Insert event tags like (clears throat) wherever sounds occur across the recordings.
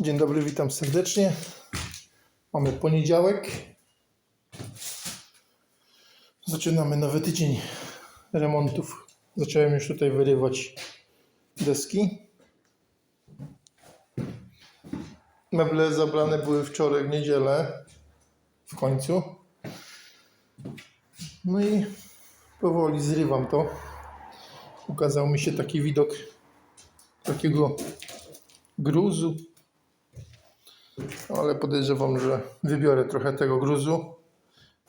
Dzień dobry, witam serdecznie. Mamy poniedziałek. Zaczynamy nowy tydzień remontów. Zacząłem już tutaj wyrywać deski. Meble zabrane były wczoraj w niedzielę. W końcu. No i powoli zrywam to. Ukazał mi się taki widok takiego gruzu. Ale podejrzewam, że wybiorę trochę tego gruzu.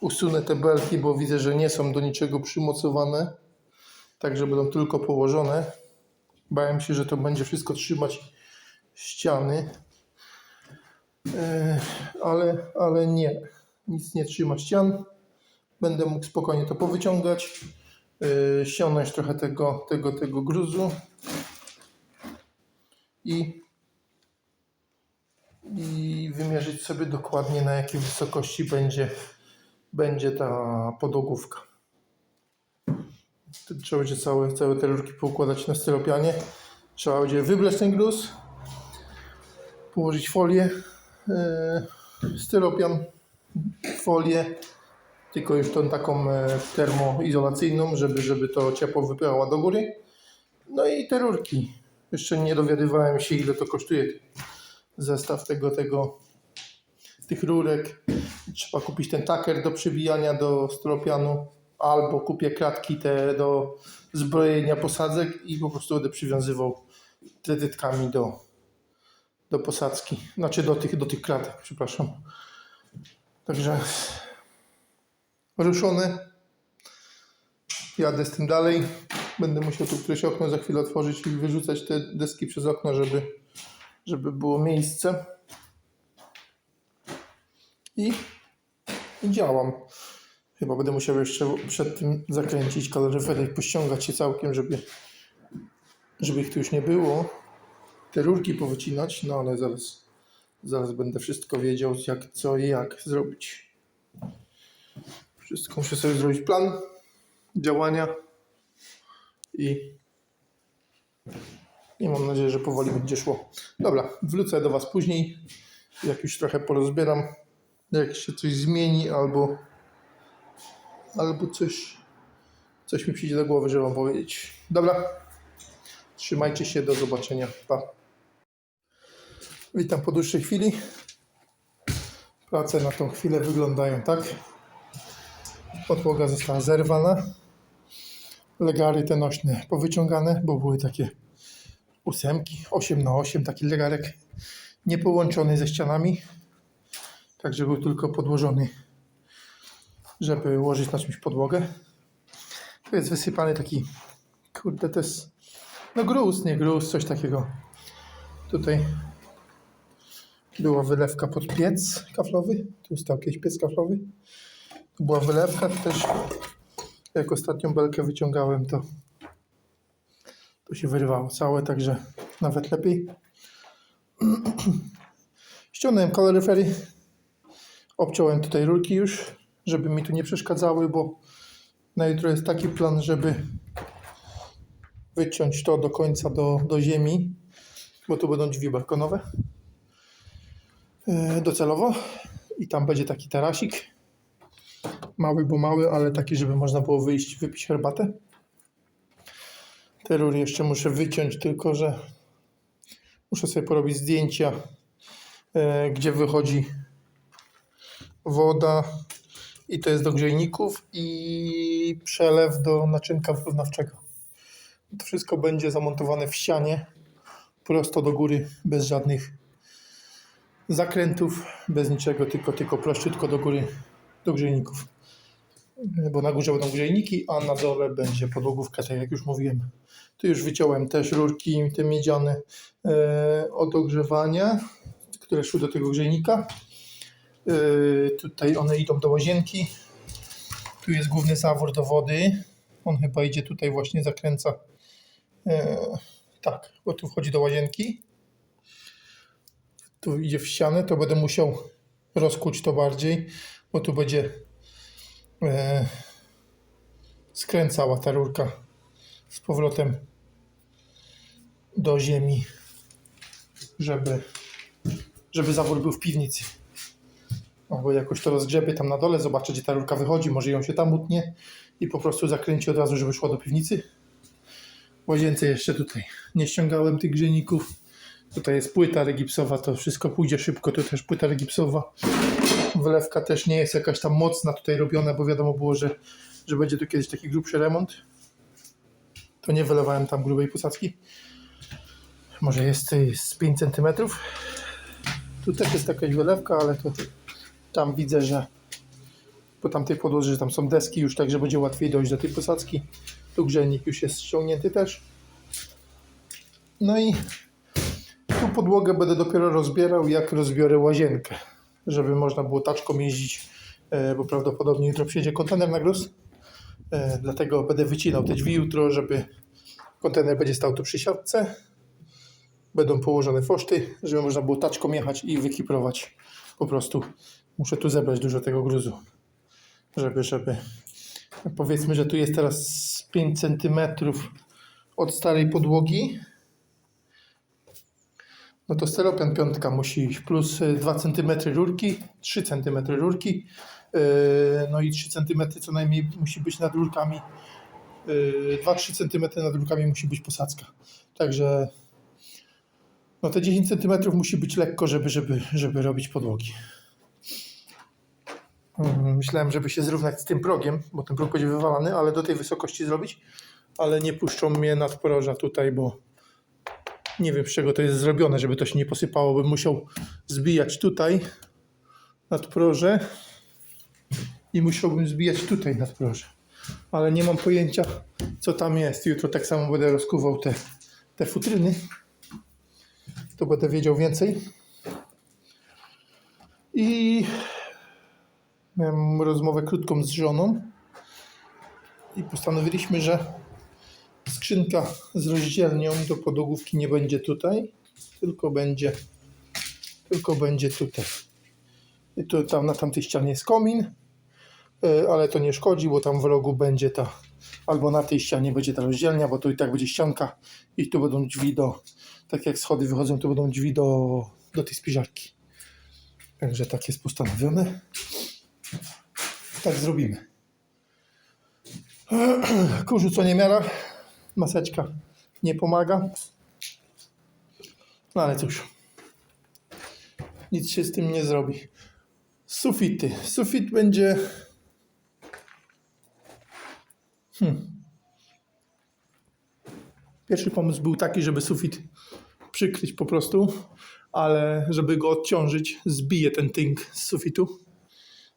Usunę te belki, bo widzę, że nie są do niczego przymocowane. Także będą tylko położone. Bałem się, że to będzie wszystko trzymać ściany. E, ale, ale nie. Nic nie trzyma ścian. Będę mógł spokojnie to powyciągać. Yy, ściągnąć trochę tego, tego, tego gruzu i, i wymierzyć sobie dokładnie na jakiej wysokości będzie, będzie ta podłogówka. Trzeba będzie całe, całe te rurki poukładać na styropianie. Trzeba będzie wybleć ten gruz, położyć folię, yy, styropian, folię, tylko już tą taką e, termoizolacyjną, żeby, żeby to ciepło wypychało do góry. No i te rurki. Jeszcze nie dowiadywałem się, ile to kosztuje zestaw tego, tego, tych rurek. Trzeba kupić ten taker do przybijania do styropianu, albo kupię kratki te do zbrojenia posadzek i po prostu będę przywiązywał tredytkami do, do posadzki. Znaczy do tych, do tych kratek, przepraszam. Także ruszony. Jadę z tym dalej. Będę musiał tu któreś okno za chwilę otworzyć i wyrzucać te deski przez okno, żeby, żeby było miejsce. I, działam. Chyba będę musiał jeszcze przed tym zakręcić kaloryfery i pościągać je całkiem, żeby, żeby ich tu już nie było. Te rurki powycinać, no ale zaraz, zaraz będę wszystko wiedział, jak, co i jak zrobić. Wszystko muszę sobie zrobić plan działania i, i mam nadzieję, że powoli będzie szło. Dobra, wrócę do Was później, jak już trochę porozbieram, jak się coś zmieni albo, albo coś, coś mi przyjdzie do głowy, żeby Wam powiedzieć. Dobra, trzymajcie się, do zobaczenia. Pa. Witam po dłuższej chwili. Prace na tą chwilę wyglądają tak. Podłoga została zerwana. Legary te nośne powyciągane, bo były takie ósemki, 8 na 8 taki legarek niepołączony ze ścianami. Także był tylko podłożony, żeby ułożyć na czymś podłogę. Tu jest wysypany taki, kurde, to jest, no gruz, nie gruz, coś takiego. Tutaj była wylewka pod piec kaflowy. Tu stał jakiś piec kaflowy. Tu była wylewka, też jak ostatnią belkę wyciągałem, to to się wyrywało całe, także nawet lepiej. (clears throat) Ściągnąłem kaloryfery, obciąłem tutaj rurki już, żeby mi tu nie przeszkadzały, bo na jutro jest taki plan, żeby wyciąć to do końca do, do ziemi, bo tu będą drzwi balkonowe yy, docelowo i tam będzie taki tarasik mały, bo mały, ale taki, żeby można było wyjść, wypić herbatę. Te rury jeszcze muszę wyciąć, tylko że muszę sobie porobić zdjęcia, e, gdzie wychodzi woda i to jest do grzejników i przelew do naczynka wyrównawczego. To wszystko będzie zamontowane w ścianie, prosto do góry, bez żadnych zakrętów, bez niczego, tylko, tylko prościutko do góry, do grzejników bo na górze będą grzejniki, a na dole będzie podłogówka, tak jak już mówiłem. Tu już wyciąłem też rurki te miedziane e, od ogrzewania, które szły do tego grzejnika. E, tutaj one idą do łazienki. Tu jest główny zawór do wody. On chyba idzie tutaj właśnie, zakręca. E, tak, bo tu wchodzi do łazienki. Tu idzie w ścianę, to będę musiał rozkuć to bardziej, bo tu będzie e, skręcała ta rurka z powrotem do ziemi, żeby, żeby zawór był w piwnicy. Albo jakoś to rozgrzebie tam na dole, zobaczę gdzie ta rurka wychodzi, może ją się tam utnie i po prostu zakręci od razu, żeby szła do piwnicy. Łazience jeszcze tutaj nie ściągałem tych grzejników. Tutaj jest płyta regipsowa, to wszystko pójdzie szybko, tu też płyta regipsowa. Wylewka też nie jest jakaś tam mocna tutaj robiona, bo wiadomo było, że, że będzie tu kiedyś taki grubszy remont. To nie wylewałem tam grubej posadzki. Może jest z 5 cm. Tu też jest jakaś wylewka, ale to tam widzę, że po tamtej podłodze, że tam są deski już, także będzie łatwiej dojść do tej posadzki. Tu grzejnik już jest ściągnięty też. No i tu podłogę będę dopiero rozbierał, jak rozbiorę łazienkę, żeby można było taczką jeździć, e, bo prawdopodobnie jutro przyjedzie kontener na gruz. E, Dlatego będę wycinał te drzwi jutro, żeby kontener będzie stał tu przy siatce. Będą położone foszty, żeby można było taczką jechać i wykiprować. Po prostu muszę tu zebrać dużo tego gruzu, żeby, żeby powiedzmy, że tu jest teraz 5 cm od starej podłogi. No to steropian piątka musi iść, plus y, 2 cm rurki, 3 cm rurki, yy, no i 3 cm co najmniej musi być nad rurkami, yy, 2-3 cm nad rurkami musi być posadzka. Także no te 10 cm musi być lekko, żeby, żeby, żeby robić podłogi. Mm, Myślałem, żeby się zrównać z tym progiem, bo ten próg będzie wywalany, ale do tej wysokości zrobić, ale nie puszczą mnie nad poroża tutaj, bo nie wiem z czego to jest zrobione, żeby to się nie posypało, bym musiał zbijać tutaj nad proże i musiałbym zbijać tutaj nad proże. Ale nie mam pojęcia co tam jest. Jutro tak samo będę rozkuwał te, te futryny. To będę wiedział więcej. I miałem rozmowę krótką z żoną i postanowiliśmy, że skrzynka z rozdzielnią do podłogówki nie będzie tutaj, tylko będzie tylko będzie tutaj. I tu, tam na tamtej ścianie jest komin, e, ale to nie szkodzi, bo tam w rogu będzie ta, albo na tej ścianie będzie ta rozdzielnia, bo tu i tak będzie ścianka i tu będą drzwi do, tak jak schody wychodzą, tu będą drzwi do, do tej spiżarki. Także tak jest postanowione. Tak zrobimy. (clears throat) Kurzu co nie miara, maseczka nie pomaga. No ale cóż, nic się z tym nie zrobi. Sufity. Sufit będzie. Hmm. Pierwszy pomysł był taki, żeby sufit przykryć po prostu, ale żeby go odciążyć, zbiję ten tynk z sufitu.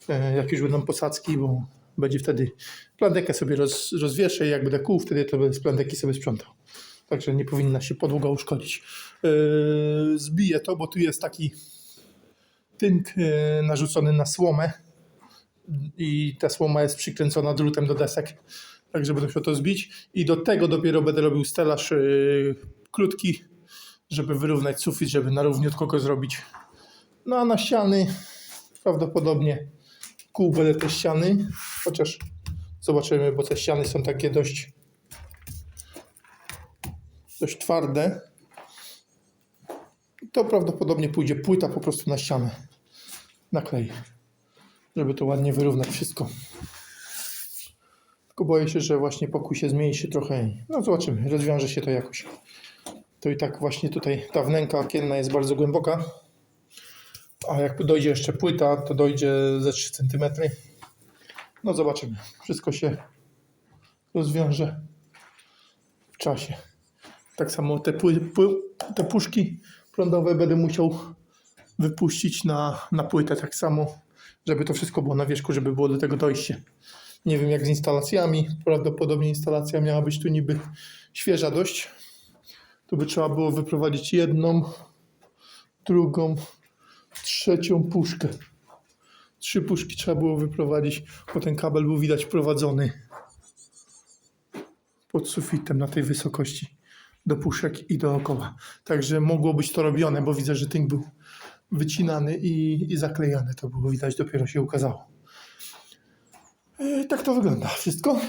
E, Jak już będą posadzki, bo będzie wtedy plandekę sobie roz, rozwieszę i jak będę kół, wtedy to z plandeki sobie sprzątał. Także nie powinna się podłoga uszkodzić. Yy, zbiję to, bo tu jest taki tynk yy, narzucony na słomę i ta słoma jest przykręcona drutem do desek. Także będę musiał to zbić i do tego dopiero będę robił stelaż yy, krótki, żeby wyrównać sufit, żeby na równiutko go zrobić. No a na ściany prawdopodobnie kół będę te ściany, chociaż zobaczymy, bo te ściany są takie dość dość twarde. To prawdopodobnie pójdzie płyta po prostu na ścianę. Naklej, żeby to ładnie wyrównać wszystko. Tylko boję się, że właśnie pokój się zmniejszy trochę. No zobaczymy, rozwiąże się to jakoś. To i tak właśnie tutaj ta wnęka okienna jest bardzo głęboka. A jak dojdzie jeszcze płyta, to dojdzie ze 3 cm. No zobaczymy. Wszystko się rozwiąże w czasie. Tak samo te, te puszki prądowe będę musiał wypuścić na, na płytę tak samo, żeby to wszystko było na wierzchu, żeby było do tego dojście. Nie wiem jak z instalacjami. Prawdopodobnie instalacja miała być tu niby świeża dość. Tu by trzeba było wyprowadzić jedną, drugą, trzecią puszkę. Trzy puszki trzeba było wyprowadzić, bo ten kabel był widać prowadzony pod sufitem na tej wysokości do puszek i dookoła. Także mogło być to robione, bo widzę, że tynk był wycinany i, i zaklejany. To było widać, dopiero się ukazało. E, tak to wygląda wszystko.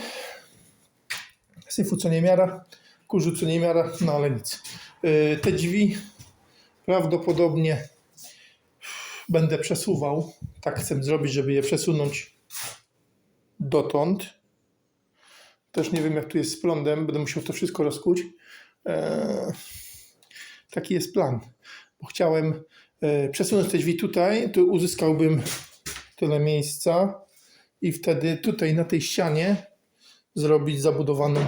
Syfu co nie miara, kurzu co nie miara, no ale nic. E, te drzwi prawdopodobnie będę przesuwał. Tak chcę zrobić, żeby je przesunąć dotąd. Też nie wiem, jak tu jest z prądem. Będę musiał to wszystko rozkuć. Eee, taki jest plan. Bo chciałem e, przesunąć te drzwi tutaj, to uzyskałbym tyle miejsca i wtedy tutaj na tej ścianie zrobić zabudowaną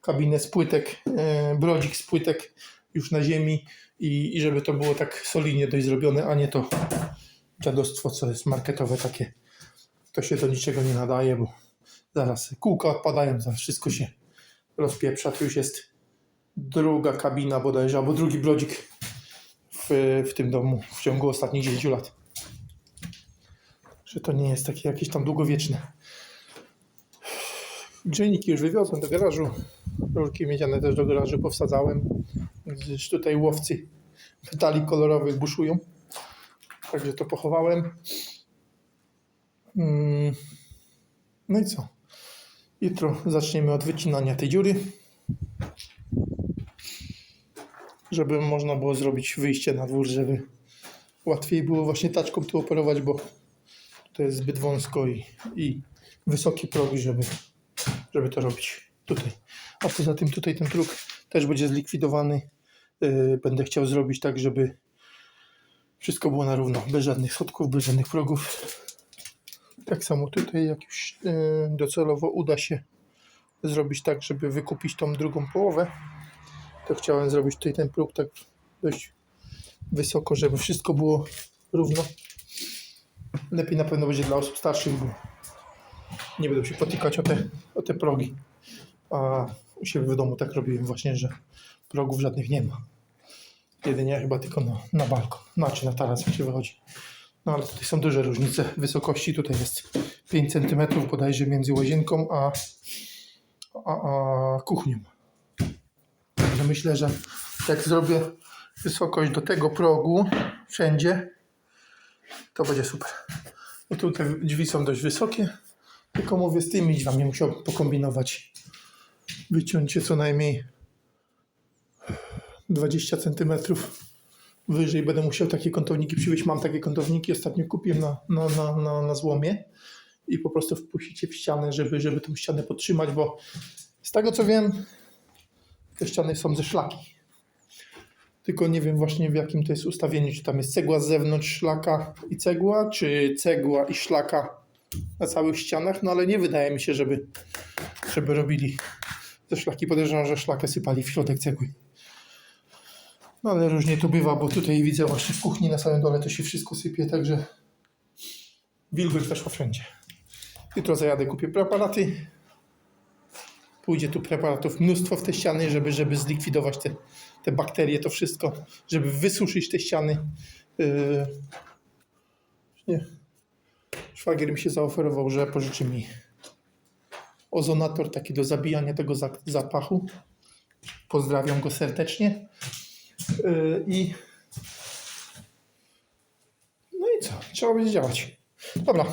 kabinę z płytek, e, brodzik z płytek już na ziemi i, i żeby to było tak solidnie dość zrobione, a nie to dziadostwo, co jest marketowe takie. To się do niczego nie nadaje, bo zaraz kółka odpadają, zaraz wszystko się rozpieprza. Tu już jest druga kabina bodajże, albo drugi brodzik w, w tym domu w ciągu ostatnich 10 lat. Że to nie jest takie jakieś tam długowieczne. Grzejniki już wywiozłem do garażu. Rurki miedziane też do garażu powsadzałem. Gdyż tutaj łowcy metali kolorowych buszują. Także to pochowałem. Mm. No i co? Jutro zaczniemy od wycinania tej dziury. Żeby można było zrobić wyjście na dwór, żeby łatwiej było właśnie taczką tu operować, bo to jest zbyt wąsko i, i wysokie progi, żeby, żeby to robić tutaj. A poza tym tutaj ten próg też będzie zlikwidowany. Yy, będę chciał zrobić tak, żeby wszystko było na równo, bez żadnych schodków, bez żadnych progów. Tak samo tutaj, jak już yy, docelowo uda się zrobić tak, żeby wykupić tą drugą połowę, to chciałem zrobić tutaj ten próg tak dość wysoko, żeby wszystko było równo. Lepiej na pewno będzie dla osób starszych, bo nie będą się potykać o te, o te progi. A u siebie w domu tak robiłem właśnie, że progów żadnych nie ma. Jedynie chyba tylko na, na balkon, znaczy na taras jak się wychodzi. No ale tutaj są duże różnice wysokości. Tutaj jest 5 cm bodajże między łazienką a, a, a kuchnią. Także myślę, że jak zrobię wysokość do tego progu wszędzie, to będzie super. No tutaj drzwi są dość wysokie, tylko mówię z tymi drzwiami musiał pokombinować. Wyciąć co najmniej 20 cm wyżej. Będę musiał takie kątowniki przywieźć. Mam takie kątowniki, ostatnio kupiłem na, na, na, na, na złomie i po prostu wpuścić je w ścianę, żeby, żeby tą ścianę podtrzymać, bo z tego co wiem, te ściany są ze szlaki. Tylko nie wiem właśnie w jakim to jest ustawieniu, czy tam jest cegła z zewnątrz szlaka i cegła, czy cegła i szlaka na całych ścianach, no ale nie wydaje mi się, żeby, żeby robili ze szlaki. Podejrzewam, że szlakę sypali w środek cegły. No ale różnie to bywa, bo tutaj widzę właśnie w kuchni na samym dole to się wszystko sypie, także wilgoć weszła wszędzie. Jutro zajadę, kupię preparaty. Pójdzie tu preparatów mnóstwo w te ściany, żeby, żeby zlikwidować te, te bakterie, to wszystko, żeby wysuszyć te ściany. Yy... Nie. Szwagier mi się zaoferował, że pożyczy mi ozonator taki do zabijania tego za- zapachu. Pozdrawiam go serdecznie. Yy, I no i co? Trzeba będzie działać. Dobra.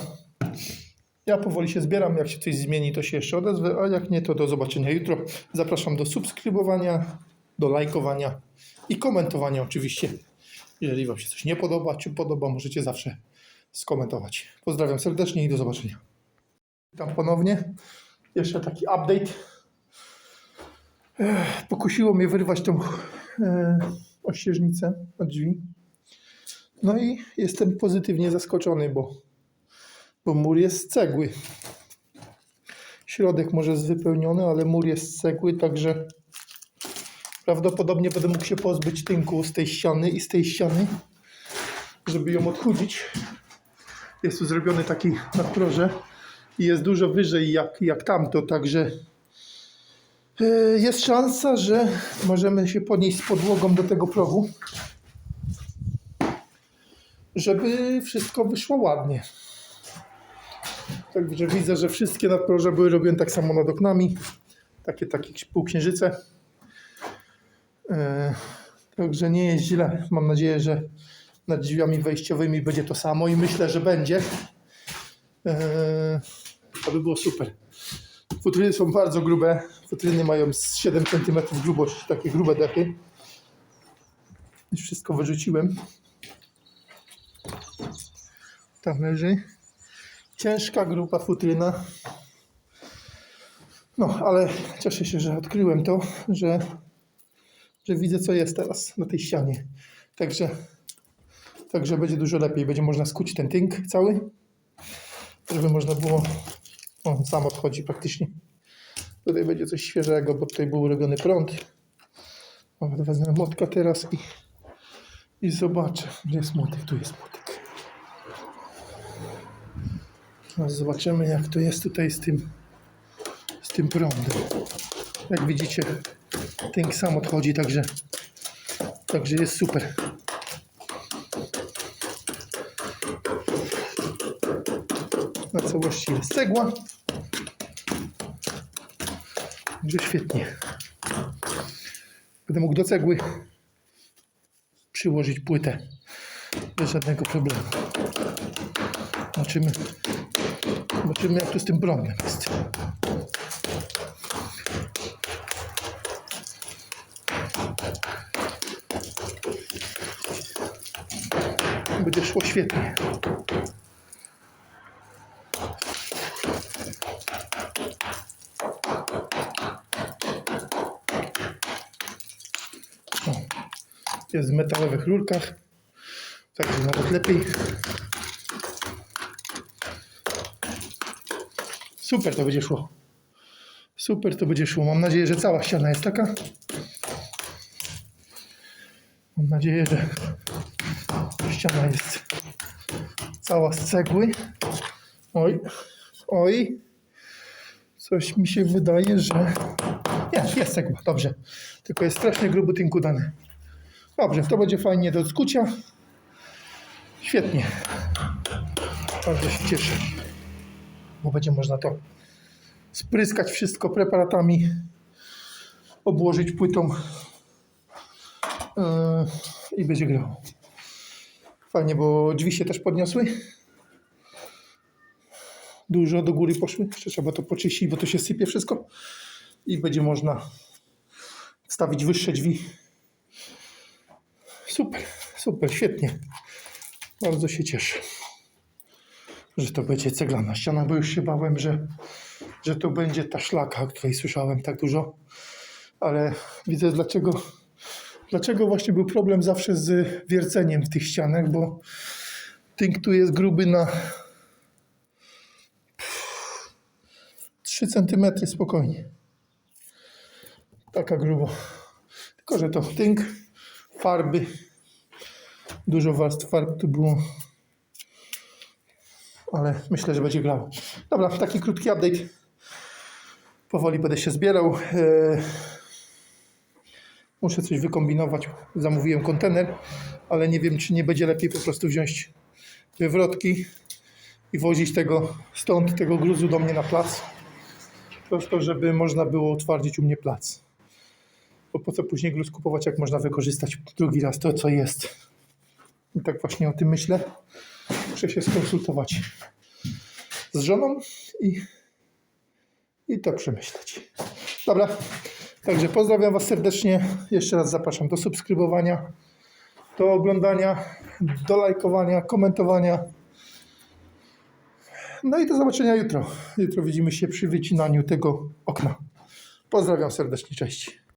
Ja powoli się zbieram. Jak się coś zmieni, to się jeszcze odezwę, a jak nie, to do zobaczenia jutro. Zapraszam do subskrybowania, do lajkowania i komentowania oczywiście. Jeżeli Wam się coś nie podoba, czy podoba, możecie zawsze skomentować. Pozdrawiam serdecznie i do zobaczenia. Witam ponownie. Jeszcze taki update. Pokusiło mnie wyrwać tą e, ościeżnicę od drzwi. No i jestem pozytywnie zaskoczony, bo, bo mur jest z cegły. Środek może jest wypełniony, ale mur jest z cegły, także prawdopodobnie będę mógł się pozbyć tynku z tej ściany i z tej ściany, żeby ją odchudzić. Jest tu zrobiony taki nadproże i jest dużo wyżej jak, jak tamto, także jest szansa, że możemy się podnieść z podłogą do tego progu, żeby wszystko wyszło ładnie. Także widzę, że wszystkie nadproże były robione tak samo nad oknami. Takie, takie półksiężyce. E, Także nie jest źle. Mam nadzieję, że nad drzwiami wejściowymi będzie to samo i myślę, że będzie. E, To by było super. Futryny są bardzo grube. Futryny mają z 7 cm grubość, takie grube dechy. Już wszystko wyrzuciłem. Tam leży. Ciężka grupa futryna. No, ale cieszę się, że odkryłem to, że, że widzę, co jest teraz na tej ścianie. Także, także będzie dużo lepiej. Będzie można skuć ten tynk cały, żeby można było. On sam odchodzi praktycznie. Tutaj będzie coś świeżego, bo tutaj był robiony prąd. Nawet wezmę młotka teraz i, i zobaczę. Gdzie jest młotek? Tu jest młotek. Teraz zobaczymy, jak to jest tutaj z tym, z tym prądem. Jak widzicie, tynk sam odchodzi, także, także jest super. Na całości jest cegła. Także świetnie. Będę mógł do cegły przyłożyć płytę bez żadnego problemu. Zobaczymy, zobaczymy jak to z tym prądem jest. Będzie szło świetnie. Jest w metalowych rurkach, także nawet lepiej. Super to będzie szło. Super to będzie szło. Mam nadzieję, że cała ściana jest taka. Mam nadzieję, że ściana jest cała z cegły. Oj, oj. Coś mi się wydaje, że... Jest, jest cegła, dobrze. Tylko jest strasznie gruby tynku dany. Dobrze, to będzie fajnie do skucia. Świetnie. Bardzo się cieszę. Bo będzie można to spryskać wszystko preparatami, obłożyć płytą yy, i będzie grało. Fajnie, bo drzwi się też podniosły. Dużo do góry poszły. Trzeba to poczyścić, bo to się sypie wszystko. I będzie można wstawić wyższe drzwi. Super, super, świetnie. Bardzo się cieszę, że to będzie ceglana ściana, bo już się bałem, że, że to będzie ta szlaka, o której słyszałem tak dużo. Ale widzę dlaczego, dlaczego właśnie był problem zawsze z wierceniem w tych ścianach, bo tynk tu jest gruby na 3 cm spokojnie. Taka grubo. Tylko, że to tynk, farby. Dużo warstw farb tu było. Ale myślę, że będzie grało. Dobra, taki krótki update. Powoli będę się zbierał. Eee, Muszę coś wykombinować. Zamówiłem kontener, ale nie wiem, czy nie będzie lepiej po prostu wziąć wywrotki i wozić tego stąd, tego gruzu do mnie na plac. Prosto, żeby można było utwardzić u mnie plac. Bo po co później gruz kupować, jak można wykorzystać drugi raz to, co jest. I tak właśnie o tym myślę. Muszę się skonsultować z żoną i, i to przemyśleć. Dobra, także pozdrawiam Was serdecznie. Jeszcze raz zapraszam do subskrybowania, do oglądania, do lajkowania, komentowania. No i do zobaczenia jutro. Jutro widzimy się przy wycinaniu tego okna. Pozdrawiam serdecznie, cześć.